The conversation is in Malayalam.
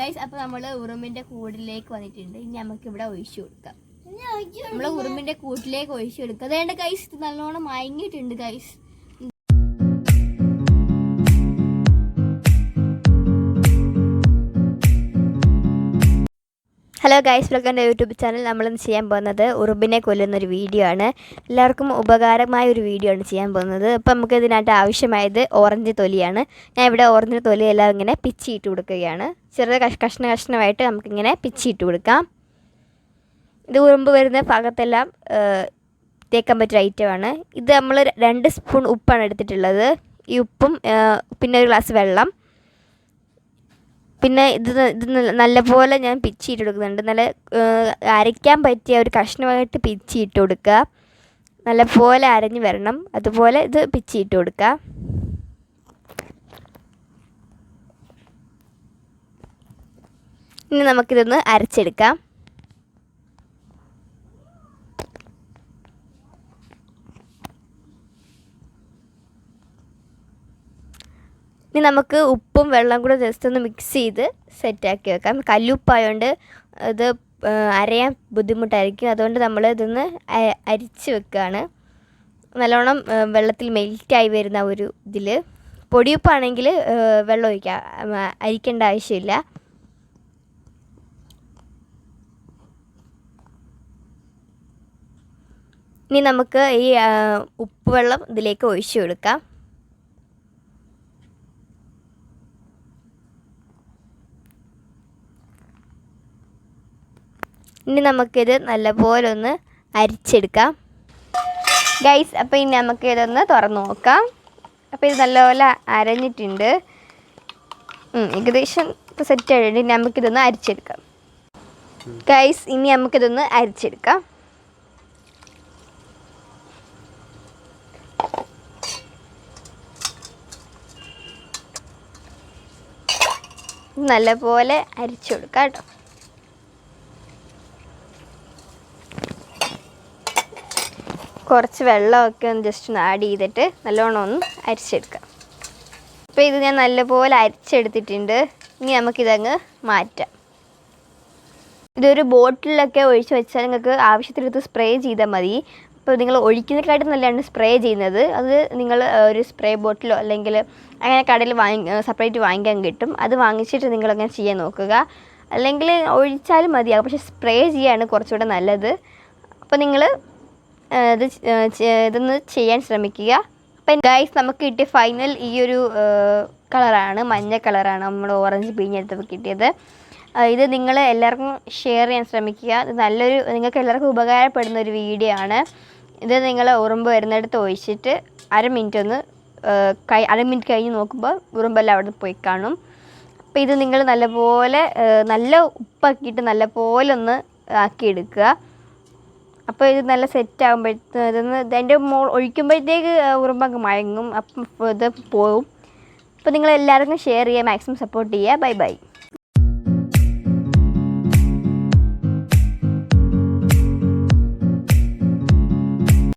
ഗൈസ് അപ്പോൾ നമ്മൾ ഉറുമ്പിന്റെ കൂടിലേക്ക് വന്നിട്ടുണ്ട്. ഇനി നമുക്ക് ഇവിടെ ഒഴിച്ചു കൊടുക്കാം. നമ്മൾ ഉറുമ്പിന്റെ കൂട്ടിലേക്ക് ഒഴിച്ചു കൊടുക്കാം. അതേണ്ട ഗൈസ് ഇത് നല്ലോണം മയങ്ങിയിട്ടുണ്ട് ഗൈസ് ഹലോ ഗൈസ് വെൽക്കം എന്റെ യൂട്യൂബ് ചാനൽ നമ്മളിന്ന് ചെയ്യാൻ പോകുന്നത് ഉറുബിനെ കൊല്ലുന്ന ഒരു വീഡിയോ ആണ്. എല്ലാവർക്കും ഉപകാരമായ ഒരു വീഡിയോ ആണ് ചെയ്യാൻ പോകുന്നത്. ഇപ്പം നമുക്ക് ഇതിനായിട്ട് ആവശ്യമായത് ഓറഞ്ച് തൊലിയാണ്. ഞാൻ ഇവിടെ ഓറഞ്ച് തൊലി എല്ലാം ഇങ്ങനെ പിച്ചിയിട്ട് കൊടുക്കുകയാണ്. ചെറിയ കഷ കഷ്ണ കഷ്ണമായിട്ട് നമുക്കിങ്ങനെ പിച്ചിയിട്ട് കൊടുക്കാം. ഇത് ഉറുമ്പ് വരുന്ന ഭാഗത്തെല്ലാം തേക്കാൻ പറ്റിയ ഐറ്റമാണ് ഇത് നമ്മൾ രണ്ട് സ്പൂൺ ഉപ്പാണ് എടുത്തിട്ടുള്ളത്. ഈ ഉപ്പും പിന്നെ ഒരു ഗ്ലാസ് വെള്ളം. പിന്നെ ഇത് ഇത് നല്ലപോലെ ഞാൻ പിച്ചിയിട്ട് കൊടുക്കുന്നുണ്ട്. നല്ല അരയ്ക്കാൻ പറ്റിയ ഒരു കഷ്ണമായിട്ട് പിച്ചിയിട്ട് കൊടുക്കുക. നല്ലപോലെ അരഞ്ഞു വരണം. അതുപോലെ ഇത് പിച്ചിയിട്ട് കൊടുക്കുക. ഇനി നമുക്കിതൊന്ന് അരച്ചെടുക്കാം. ഇനി നമുക്ക് ഉപ്പും വെള്ളം കൂടെ ജസ്റ്റ് ഒന്ന് മിക്സ് ചെയ്ത് സെറ്റാക്കി വെക്കാം. കല്ലുപ്പായതുകൊണ്ട് ഇത് അരയാൻ ബുദ്ധിമുട്ടായിരിക്കും. അതുകൊണ്ട് നമ്മൾ ഇതൊന്ന് അരിച്ച് വെക്കുകയാണ് നല്ലോണം വെള്ളത്തിൽ മെൽറ്റായി വരുന്ന ഒരു ഇതിൽ പൊടിയുപ്പാണെങ്കിൽ വെള്ളം ഒഴിക്കാം. അരിക്കേണ്ട ആവശ്യമില്ല. ഇനി നമുക്ക് ഈ ഉപ്പുവെള്ളം ഉപ്പ് വെള്ളം ഇതിലേക്ക് ഒഴിച്ചു കൊടുക്കാം. ഇനി നമുക്കിത് നല്ലപോലെ ഒന്ന് അരിച്ചെടുക്കാം. ഗൈസ് അപ്പോൾ ഇനി നമുക്ക് ഇതൊന്ന് തുറന്ന് നോക്കാം. അപ്പോൾ ഇത് നല്ലപോലെ അരഞ്ഞിട്ടുണ്ട്. ഏകദേശം സെറ്റ് ആയിട്ടുണ്ട്. ഇനി നമുക്കിതൊന്ന് അരിച്ചെടുക്കാം. ഗൈസ് ഇനി നമുക്കിതൊന്ന് അരിച്ചെടുക്കാം. നല്ലപോലെ അരിച്ചു കൊടുക്കാം കേട്ടോ. കുറച്ച് വെള്ളമൊക്കെ ഒന്ന് ജസ്റ്റ് ഒന്ന് ആഡ് ചെയ്തിട്ട് നല്ലോണം ഒന്ന് അരിച്ചെടുക്കാം. അപ്പോൾ ഇത് ഞാൻ നല്ലപോലെ അരിച്ചെടുത്തിട്ടുണ്ട്. ഇനി നമുക്കിതങ്ങ് മാറ്റാം. ഇതൊരു ബോട്ടിലൊക്കെ ഒഴിച്ച് വെച്ചാൽ നിങ്ങൾക്ക് ആവശ്യത്തിനെടുത്ത് സ്പ്രേ ചെയ്താൽ മതി. അപ്പോൾ നിങ്ങൾ ഒഴിക്കുന്നതിനെക്കാട്ടും നല്ലതാണ് സ്പ്രേ ചെയ്യുന്നത്. അത് നിങ്ങൾ ഒരു സ്പ്രേ ബോട്ടിലോ അല്ലെങ്കിൽ അങ്ങനെ കടയിൽ വാങ്ങി സെപ്പറേറ്റ് വാങ്ങിക്കാൻ കിട്ടും. അത് വാങ്ങിച്ചിട്ട് നിങ്ങളങ്ങനെ ചെയ്യാൻ നോക്കുക. അല്ലെങ്കിൽ ഒഴിച്ചാലും മതിയാകും. പക്ഷേ സ്പ്രേ ചെയ്യാണ് കുറച്ചുകൂടെ നല്ലത്. അപ്പോൾ നിങ്ങൾ ഇത് ഇതൊന്ന് ചെയ്യാൻ ശ്രമിക്കുക. അപ്പം ഗൈസ് നമുക്ക് കിട്ടിയ ഫൈനൽ ഈ ഒരു കളറാണ്. മഞ്ഞ കളറാണ് നമ്മൾ ഓറഞ്ച് പിഴിഞ്ഞെടുത്തപ്പോൾ കിട്ടിയത്. ഇത് നിങ്ങൾ എല്ലാവർക്കും ഷെയർ ചെയ്യാൻ ശ്രമിക്കുക. ഇത് നല്ലൊരു നിങ്ങൾക്ക് എല്ലാവർക്കും ഉപകാരപ്പെടുന്ന ഒരു വീഡിയോ ആണ്. ഇത് നിങ്ങൾ ഉറുമ്പ് വരുന്നിടത്ത് ഒഴിച്ചിട്ട് അര മിനിറ്റ് ഒന്ന് കൈ അര മിനിറ്റ് കഴിഞ്ഞ് നോക്കുമ്പോൾ ഉറുമ്പെല്ലാം അവിടെ പോയി കാണും. അപ്പോൾ ഇത് നിങ്ങൾ നല്ലപോലെ നല്ല ഉപ്പാക്കിയിട്ട് നല്ലപോലെ ഒന്ന് ആക്കിയെടുക്കുക. അപ്പോൾ ഇത് നല്ല സെറ്റ് ആകുമ്പോഴത്തെ ഇതൊന്ന് ഇതിന്റെ മോൾ ഒഴിക്കുമ്പോഴത്തേക്ക് ഉറുമ്പങ്ങ് മയങ്ങും. അപ്പം ഇത് പോവും. അപ്പോൾ നിങ്ങൾ എല്ലാവർക്കും ഷെയർ ചെയ്യുക മാക്സിമം സപ്പോർട്ട് ചെയ്യുക. Bye bye